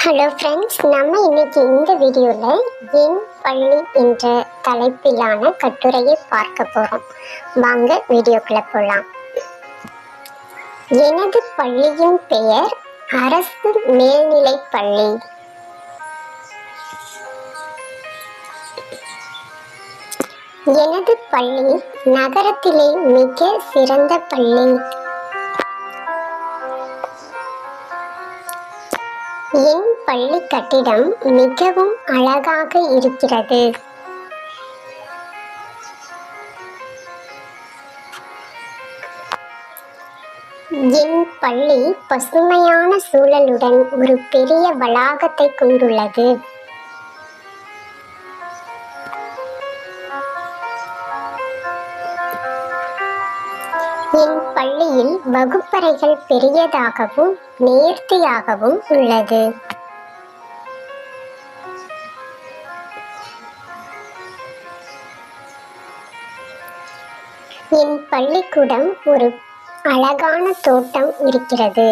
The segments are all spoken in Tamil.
ஹலோ ஃப்ரெண்ட்ஸ் நம்ம இன்னைக்கு இந்த வீடியோவில் என் பள்ளி என்ற தலைப்பிலான கட்டுரையை பார்க்க போகிறோம் வாங்க வீடியோக்குள்ள போகலாம் எனது பள்ளியின் பெயர் அரசு மேல்நிலை பள்ளி. எனது பள்ளி நகரத்திலே மிக சிறந்த பள்ளி. என் பள்ளி கட்டிடம் மிகவும் அழகாக இருக்கிறது. என் பள்ளி பசுமையான சூழலுடன் ஒரு பெரிய வளாகத்தை கொண்டுள்ளது. என் பள்ளியில் வகுப்பறைகள் பெரியதாகவும் நேர்த்தியாகவும் உள்ளது. என் பள்ளிக்கூடம் ஒரு அழகான தோட்டம் இருக்கிறது.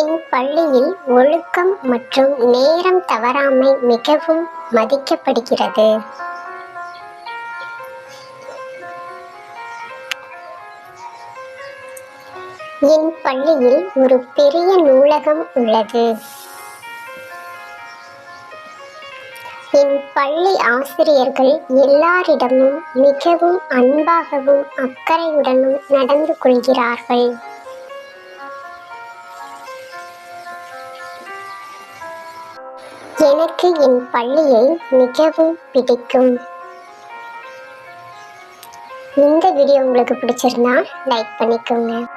என் பள்ளியில் ஒழுக்கம் மற்றும் நேரம் தவறாமை மிகவும் மதிக்கப்படுகிறது. என் பள்ளியில் ஒரு பெரிய நூலகம் உள்ளது. என் பள்ளி ஆசிரியர்கள் எல்லாரிடமும் மிகவும் அன்பாகவும் அக்கறையுடனும் நடந்து கொள்கிறார்கள். எனக்கு என் பள்ளியை மிகவும் பிடிக்கும். இந்த வீடியோ உங்களுக்கு பிடிச்சிருந்தா லைக் பண்ணிக்கோங்க.